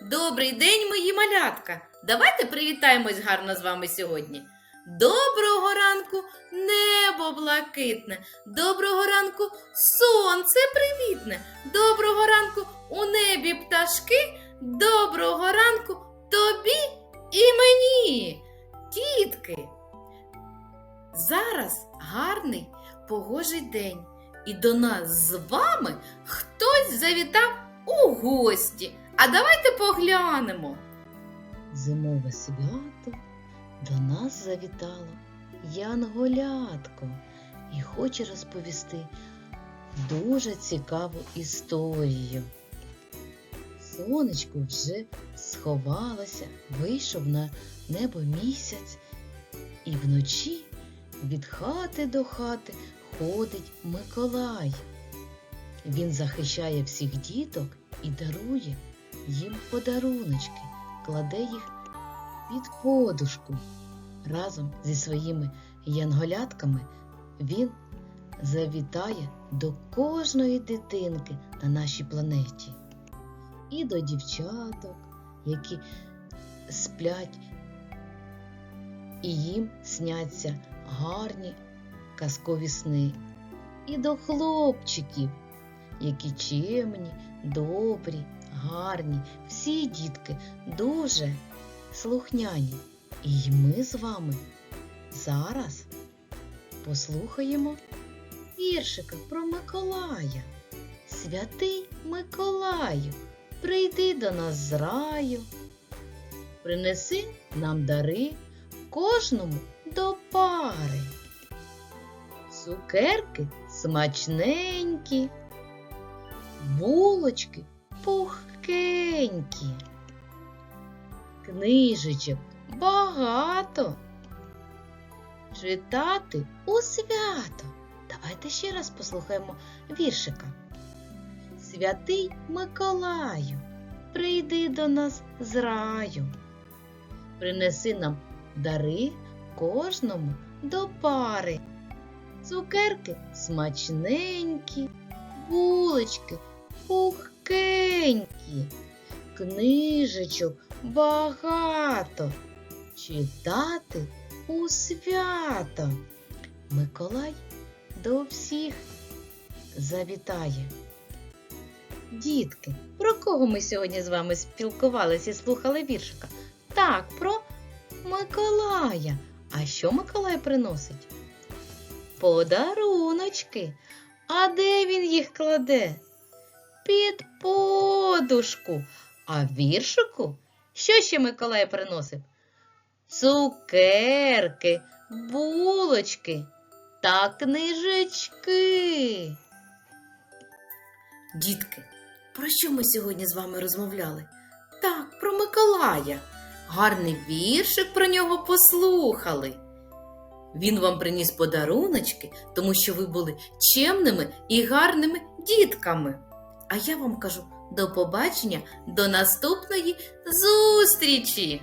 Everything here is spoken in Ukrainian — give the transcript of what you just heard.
Добрий день, мої малятка! Давайте привітаємось гарно з вами сьогодні. Доброго ранку, небо блакитне, доброго ранку, сонце привітне, доброго ранку у небі пташки, доброго ранку тобі і мені, тітки. Зараз гарний погожий день, і до нас з вами хтось завітав у гості. А давайте поглянемо. Зимове свято до нас завітало Янголятко і хоче розповісти дуже цікаву історію. Сонечко вже сховалося, вийшов на небо місяць, і вночі від хати до хати ходить Миколай. Він захищає всіх діток і дарує їм подаруночки, кладе їх під подушку. Разом зі своїми янголятками він завітає до кожної дитинки на нашій планеті. І до дівчаток, які сплять, і їм сняться гарні казкові сни. І до хлопчиків, які чемні, добрі, гарні, всі дітки дуже слухняні. І ми з вами зараз послухаємо віршика про Миколая. Святий Миколаю, прийди до нас з раю, принеси нам дари кожному до пари. Цукерки смачненькі, булочки пухкенькі, книжечок багато. Читати у свято. Давайте ще раз послухаємо віршика. Святий Миколаю, прийди до нас з раю. Принеси нам дари кожному до пари. Цукерки смачненькі, булочки пухкенькі, книжечок багато. Читати у свято. Миколай до всіх завітає. Дітки, про кого ми сьогодні з вами спілкувалися і слухали віршика? Так, про Миколая. А що Миколай приносить? Подаруночки. А де він їх кладе? Під подушку. А віршику що ще Миколай приносив? Цукерки, булочки та книжечки. Дітки, про що ми сьогодні з вами розмовляли? Так, про Миколая. Гарний віршик про нього послухали. Він вам приніс подаруночки, тому що ви були чемними і гарними дітками. А я вам кажу до побачення, до наступної зустрічі!